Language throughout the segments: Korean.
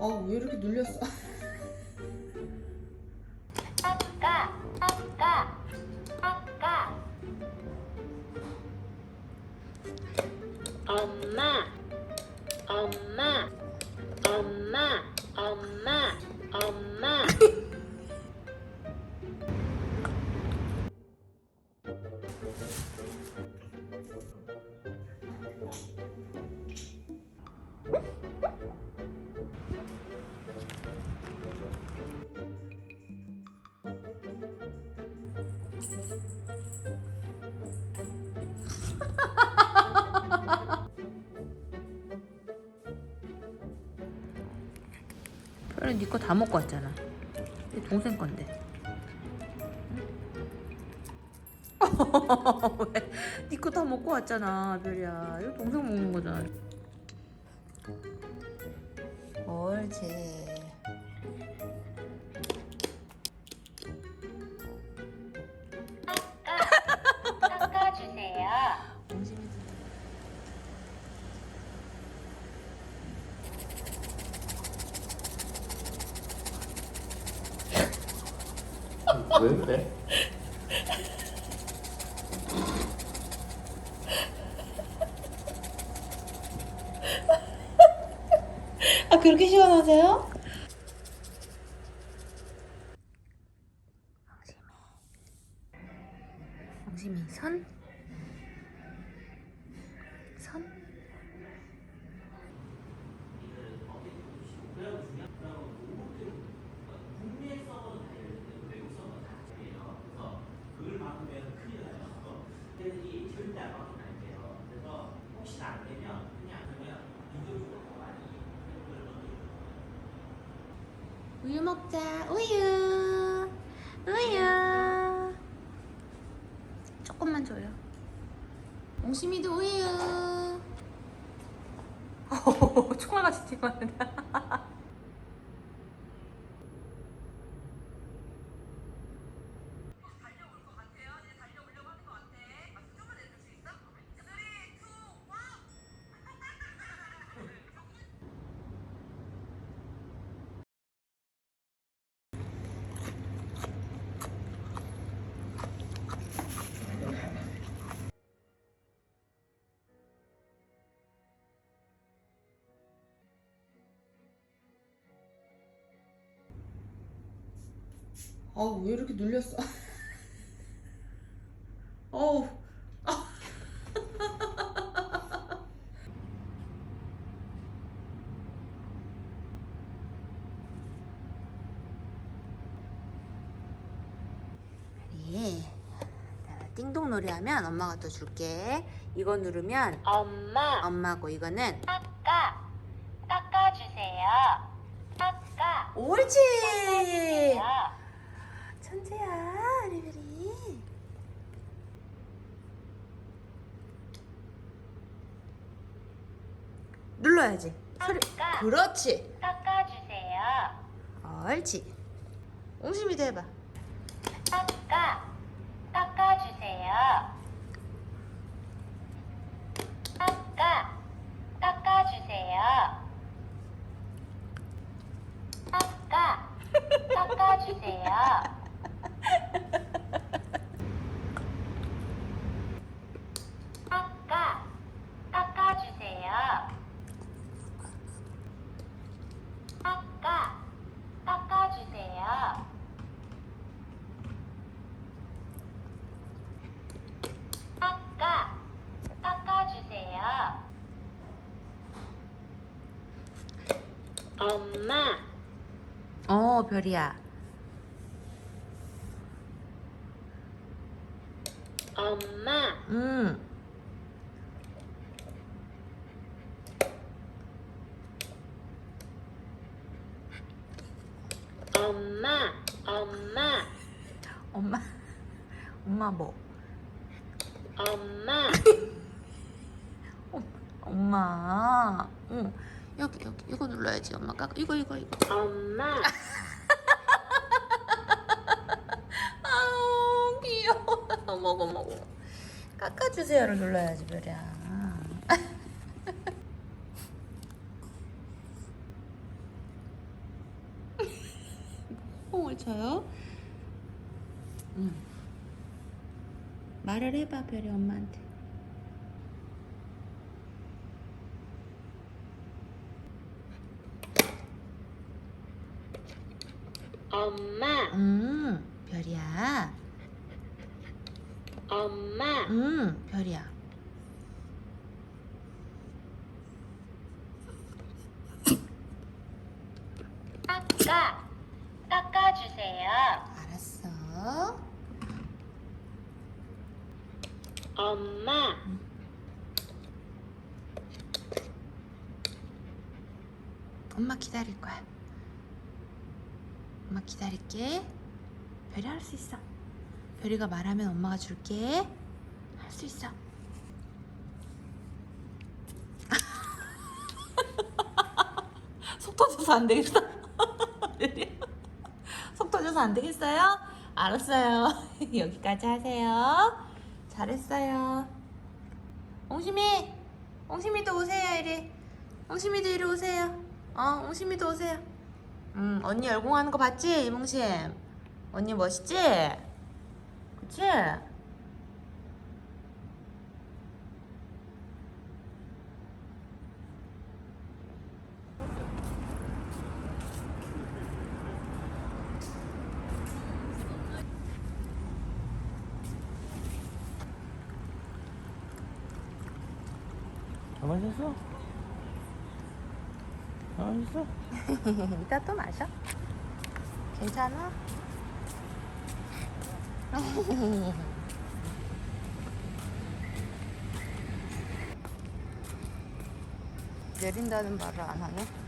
아왜 이렇게 눌렸어? 별이 니거 다 먹고 왔잖아. 내 동생 건데. 왜? 니거 다 먹고 왔잖아, 별이야. 이거 동생 먹는 거잖아. 옳지. 아, 그렇게 시원하세요? 왕심이 선? 선? 우유 먹자. 우유. 우유. 조금만 줘요. 옹심이도 우유. 총알같이 튀어나온 다. 아왜 이렇게 눌렸어? 어우 예. 띵동 놀이 하면 엄마가 또 줄게. 이거 누르면 엄마 엄마고 이거는 깎아 깎아주세요 깎아 옳지. 주세요 천재야, 리베리. 눌러야지. 소리. 깎아 그렇지. 깎아주세요 옳지. 옹심이도 해봐. 깎아 깎아주세요 깎아 깎아주세요 깎아 깎아주세요 깎아 깎아주세요 깎아 깎아주세요 깎아 깎아주세요 엄마 어, 별이야. 엄마 음. 엄마 엄마 엄마. 엄마 뭐? 엄마 엄마. 응. 여기 여기 눌러야지 엄마가 이거 이거 이거. 엄마 아우 귀여워. 먹어 먹어. 깎아주세요를 눌러야지 별이야. 콩콩을 쳐요? 응. 말을 해봐 별이 엄마한테. 엄마, 음 별이야. 엄마, 음 별이야. 깎아, 깎아주세요. 알았어. 엄마, 엄마 기다릴 거야. 엄마 기다릴게. 별이 할 수 있어. 별이가 말하면 엄마가 줄게. 할 수 있어. 속 터져서 안 되겠어. 속 터져서 안 되겠어요? 알았어요. 여기까지 하세요. 잘했어요. 옹심이, 옹심이도 오세요 이리. 옹심이도 이리 오세요. 어, 옹심이도 오세요. 음, 언니 열공하는 거 봤지, 이몽심? 언니 멋있지? 그치? 다 마셨어? 다 마셨어? 이따 또 마셔. 괜찮아? 내린다는 말을 안 하네.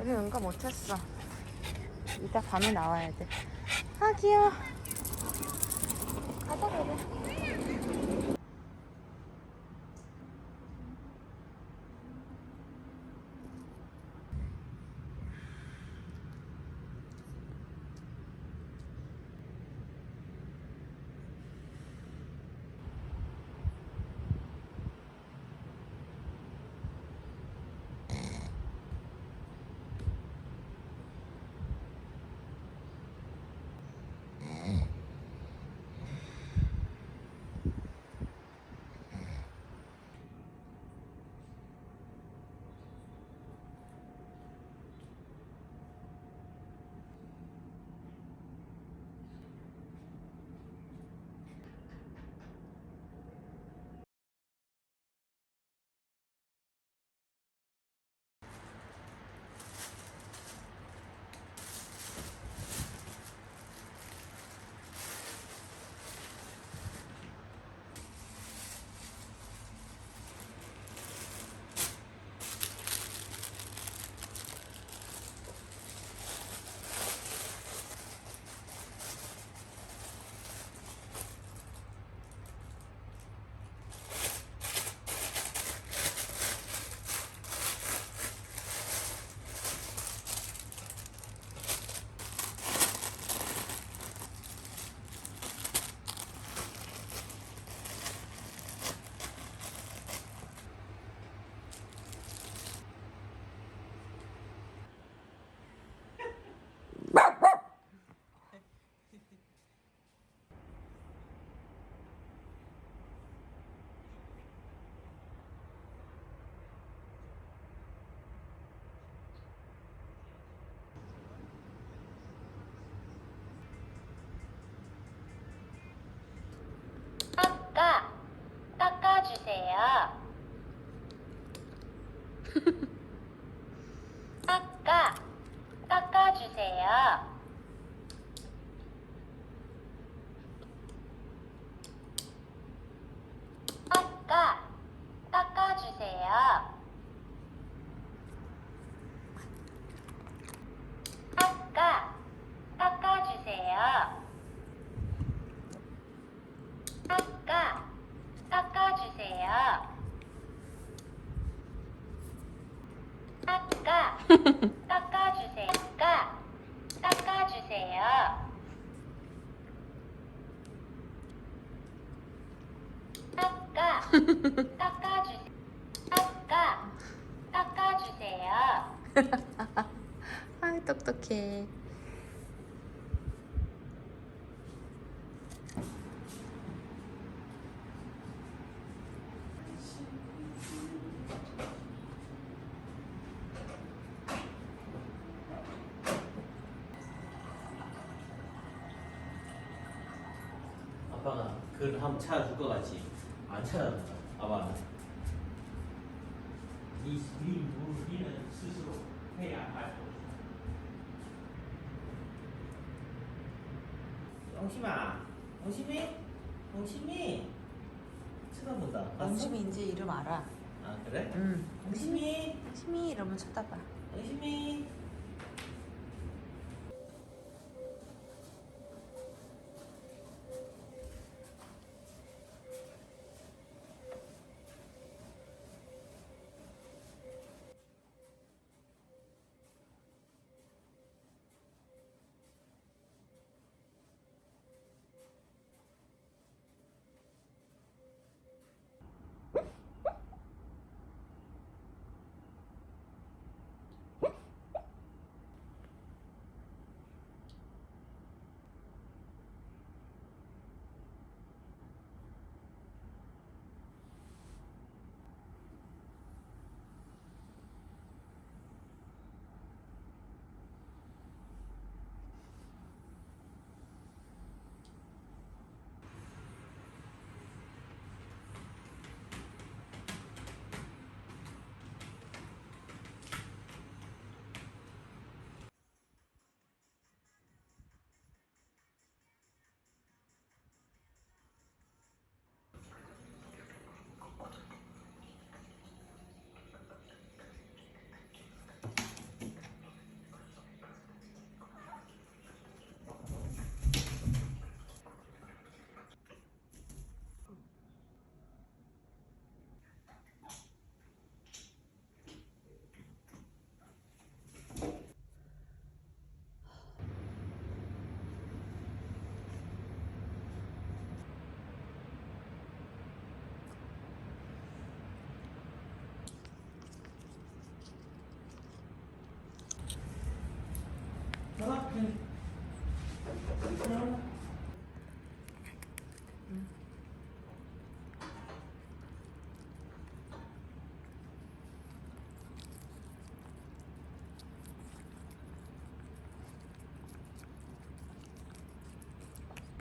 우리 응가 못했어. 이따 밤에 나와야 돼. 아 귀여워. 가자 그래. 깎아주세요. 깎아, 깎아주세요. 깎아, 깎아주세요. 깎아, 깎아주세요. 아 똑똑해. 아빠가 그걸 한번 찾아줄 것 같지? 안 찾아준다. 아빠. 이, 이 우리는 스스로 해야 할 것. 영심아, 영심이, 영심이 쳐다본다. 봤어? 영심이 이제 이름 알아. 아 그래? 응. 영심이, 영심이 이러면 쳐다봐. 영심이.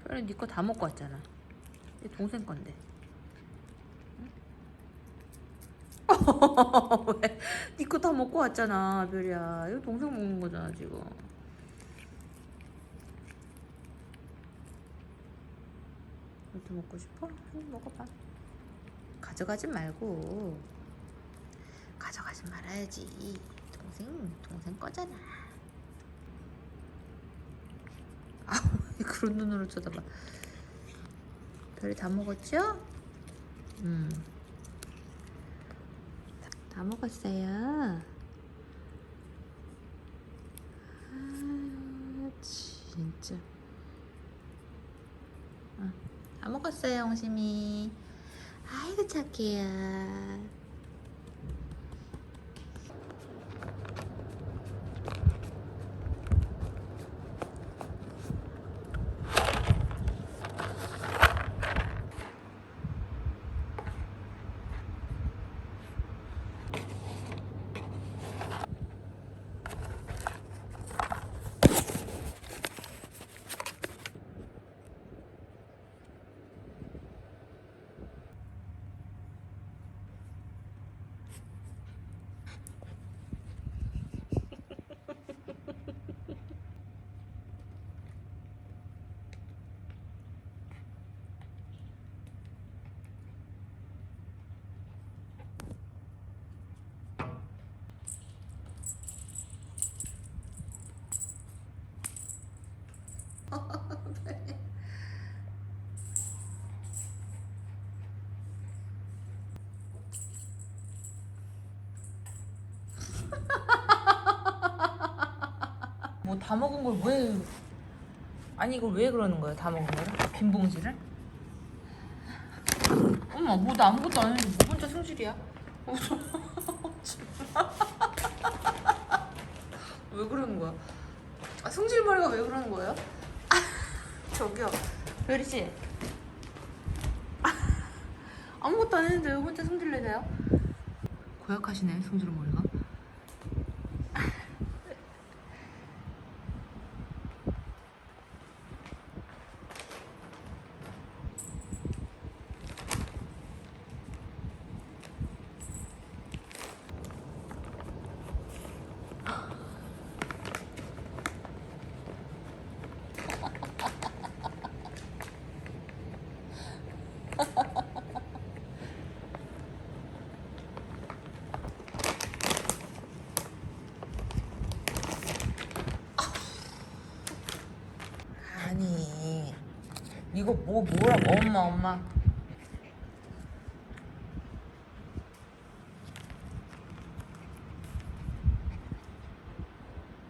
별이 니거 다 먹고 왔잖아. 내 동생 건데. 왜? 니거 다 먹고 왔잖아, 별이야. 이거 동생 먹는 거잖아, 지금. 이것도 먹고 싶어? 응, 먹어봐. 가져가지 말고. 가져가지 말아야지. 동생, 동생 거잖아. 아, 왜 그런 눈으로 쳐다봐. 별이 다 먹었죠? 음. 다, 다 먹었어요. 아, 진짜. 아, 다 먹었어요, 홍심이. 아이고, 착해요. 다 먹은 걸 왜? 아니 이걸 왜 그러는 거야? 다 먹은 거를? 빈 봉지를? 엄마 뭐나 아무것도 안 했는데 뭐 혼자 승질이야? 어, 왜 그러는 거야? 아, 승질머리가 왜 그러는 거예요? 저기요, 별이 씨. 아무것도 안 했는데 왜 혼자 승질 내세요? 고약하시네 승질머리가. 아니 이거 뭐 뭐라고 엄마 엄마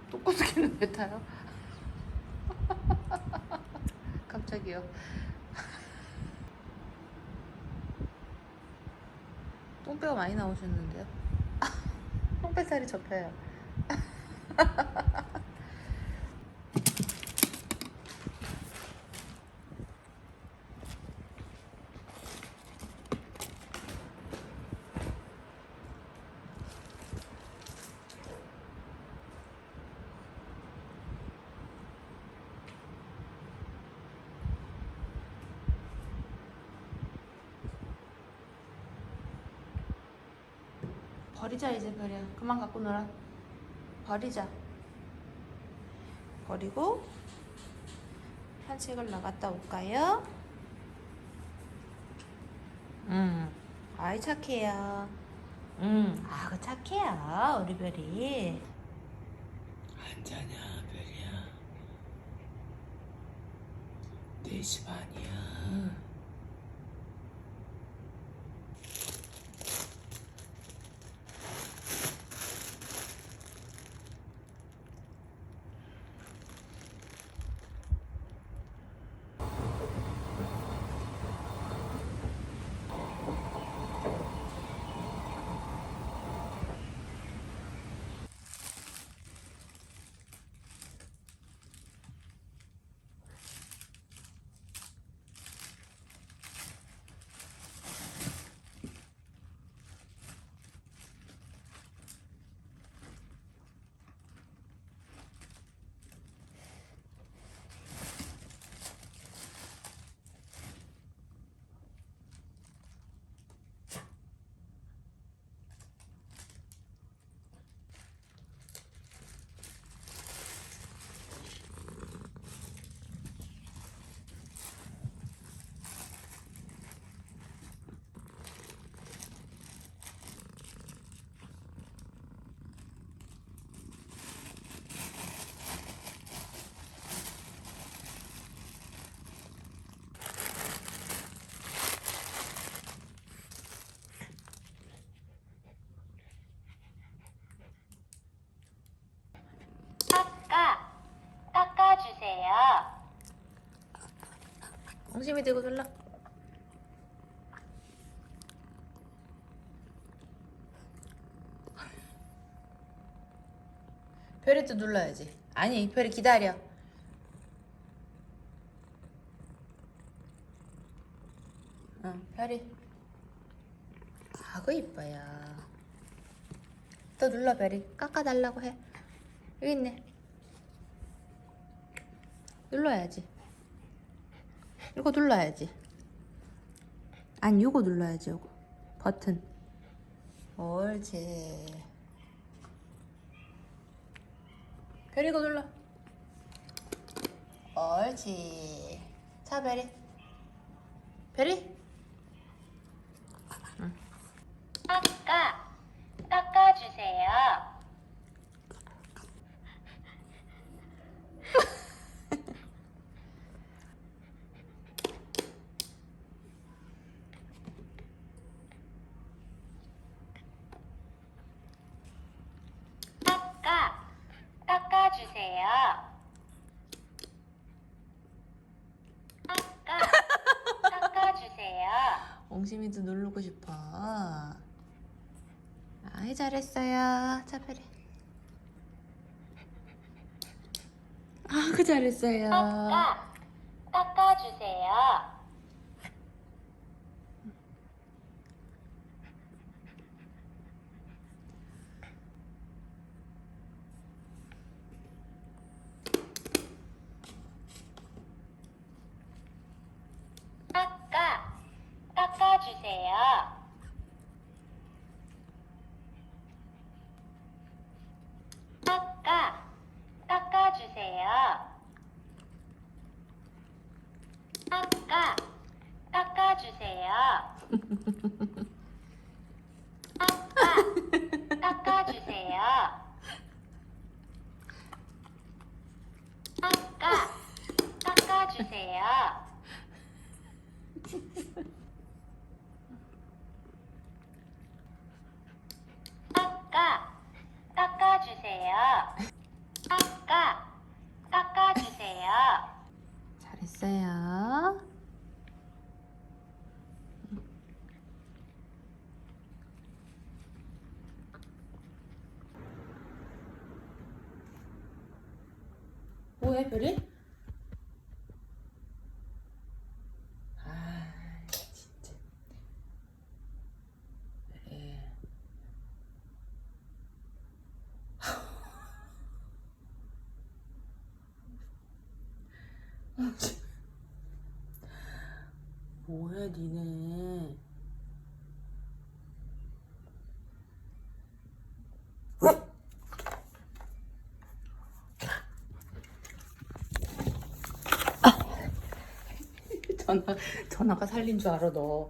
똥꼬스기는 왜 타요? 갑자기요 똥배가 많이 나오셨는데요? 똥배살이 접혀요 버리자 이제 별이야 그만 갖고 놀아. 버리자. 버리고 산책을 나갔다 올까요? 음 아이 착해요. 음 아 그 착해요 우리 별이. 안 자냐 별이야? 4시 반이야. 음. 깎아 깎아주세요. 엉심이 들고 놀라. 별이 또 눌러야지. 아니 별이 기다려. 응 별이 아그 이뻐요 또 눌러 별이 깎아달라고 해. 여기 있네. 눌러야지 이거 눌러야지. 아니, 이거 눌러야지, 이거. 버튼. 옳지. 이거 눌러. 옳지. 자, 별이. 별이? 깎아 깎 크 잘했어요. 아빠. 뭐해 별이? 아 진짜. 그래 뭐해 니네 전화 전화가 살린 줄 알아 너.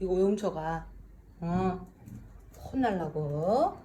이거 왜 훔쳐가. 어? 혼날라고